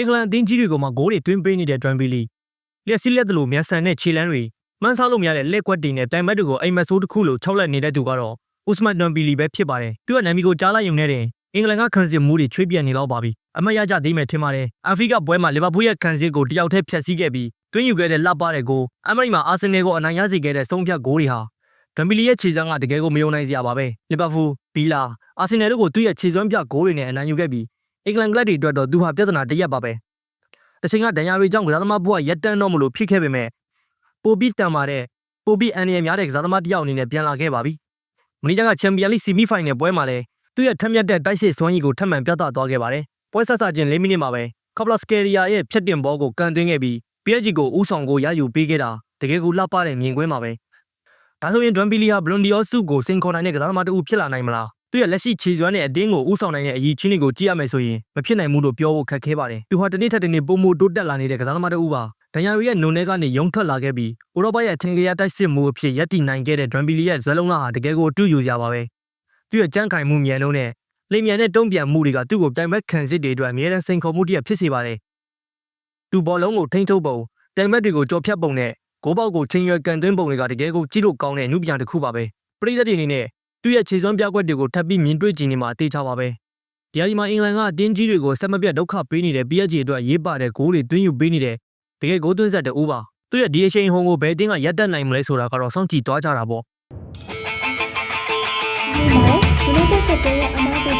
အင်္ဂလန်အသင်းကြီးတွေကိုမှဂိုးတွေတွင်းပေးနေတဲ့ဒရန်ဘီလီလျက်စီးလက်တလို့မြန်ဆန်တဲ့ခြေလမ်းတွေမှန်းဆလို့မရတဲ့လက်ကွက်တွေနဲ့တိုင်မတ်တွေကိုအိမ်မက်ဆိုးတစ်ခုလိုခြောက်လက်နေတဲ့သူကတော့ဥစမတ်ဒွန်ဘီလီပဲဖြစ်ပါတယ်သူကနာမီကိုကြားလိုက်ရုံနဲ့တင်အင်္ဂလန်ကခံစစ်မှုတွေချွေးပြက်နေတော့ပါပြီအမတ်ရကြသေးမယ်ထင်ပါတယ်အာဖရိကပွဲမှာလီဗာပူးရဲ့ခံစစ်ကိုတယောက်တည်းဖျက်ဆီးခဲ့ပြီးတွင်းယူခဲ့တဲ့လှပတဲ့ဂိုးအမေရိမှာအာဆင်နယ်ကိုအနိုင်ရစေခဲ့တဲ့ဆုံးဖြတ်ဂိုးတွေဟာဒမ်ဘီလီရဲ့ခြေစွမ်းကတကယ်ကိုမယုံနိုင်စရာပါပဲလီဗာပူးဘီလာအာဆင်နယ်တို့ကိုသူ့ရဲ့ခြေစွမ်းပြဂိုးတွေနဲ့အနိုင်ယူခဲ့ပြီး အင်္ဂလန်ကလပ်တွေအတွက်တော့သူဟာပြဿနာတစ်ရက်ပါပဲတချိန်ကဒဏ်ရာတွေကြောင့်ကစားသမားဘဝရက်တန်းတော့မလို့ဖြစ်ခဲ့ပေမဲ့ပိုပြီးတန်မာတဲ့ပိုပြီးအန်ရည်များတဲ့ကစားသမားတစ်ယောက်အနေနဲ့ပြန်လာခဲ့ပါပြီမနီဂျာကချန်ပီယံလိဆီမီဖိုင်နယ်ပွဲမှာလည်းသူ့ရဲ့ထက်မြက်တဲ့တိုက်စစ်စွမ်းရည်ကိုထပ်မံပြသသွားခဲ့ပါတယ်ပွဲဆက်စချင်း၄မိနစ်မှာပဲကပလစကယ်ရီယာရဲ့ဖြတ်တင်ဘောကိုကန်သွင်းခဲ့ပြီး PSG ကိုဥဆောင်ကိုရယူပေးခဲ့တာတကယ်ကိုလှပတဲ့မြင်ကွင်းပါပဲဒါဆိုရင်ဒွမ်ဘီလီဟာဘလွန်ဒီယောစုကိုစင်ခေါ်နိုင်တဲ့ကစားသမားတစ်ဦးဖြစ်လာနိုင်မလား သူ့ရဲ့လက်ရှိခြေစွမ်းနဲ့အတင်းကိုဥဆောင်နိုင်တဲ့အရေးချင်းတွေကိုကြည့်ရမယ်ဆိုရင်မဖြစ်နိုင်ဘူးလို့ပြောဖို့ခက်ခဲပါတယ်သူဟာတစ်နေ့ထက်တစ်နေ့ပုံမတိုးတက်လာနေတဲ့ကစားသမားတစ်ဦးပါဒန်ယာရီရဲ့နုံထဲကနေရုံထွက်လာခဲ့ပြီးဥရောပရဲ့အထင်ကြီးတိုက်စစ်မှုအဖြစ်ရပ်တည်နိုင်ခဲ့တဲ့ဒွမ်ဘီလီရဲ့ဇလုံးလာဟာတကယ်ကိုအတူယူကြပါပဲသူ့ရဲ့ကြမ်းခိုင်မှုမြန်လုံးနဲ့လိမ်မြန်တဲ့တုံ့ပြန်မှုတွေကသူ့ကိုတိုင်ဘက်ခံစစ်တွေအတွက်အမြဲတမ်းစိန်ခေါ်မှုတစ်ရပ်ဖြစ်စေပါတယ်သူဘောလုံးကိုထိန်းချုပ်ပုံတိုင်ဘက်တွေကိုကြော်ဖြတ်ပုံနဲ့ဂိုးပေါက်ကိုချိန်ရွယ်ကန်သွင်းပုံတွေကတကယ်ကိုကြည့်လို့ကောင်းတဲ့အမှုပြန်တစ်ခုပါပဲပရိသတ်တွေအနေနဲ့ သူ့ရဲ့ခြေစွမ်းပြကွက်တွေကိုထပ်ပြီးမြင်တွေ့ကြည့်နေမှာအသေးချပါပဲဒီအဒီမှာအင်္ဂလန်ကအတင်းကြီးတွေကိုဆက်မပြတ်ဒုက္ခပေးနေတဲ့ PSG အတွက်ရေးပါတဲ့ဂိုးတွေသွင်းယူပေးနေတဲ့တကယ်ဂိုးသွင်းဆက်တဲ့ဦးပါသူ့ရဲ့ဒီအချိန်ဟုံကိုဘယ်တင်းကရပ်တန့်နိုင်မလဲဆိုတာကတော့စောင့်ကြည့်သွားကြတာပေါ့ဒီမှာဒီလိုတဲ့တဲ့ရဲ့အမားကို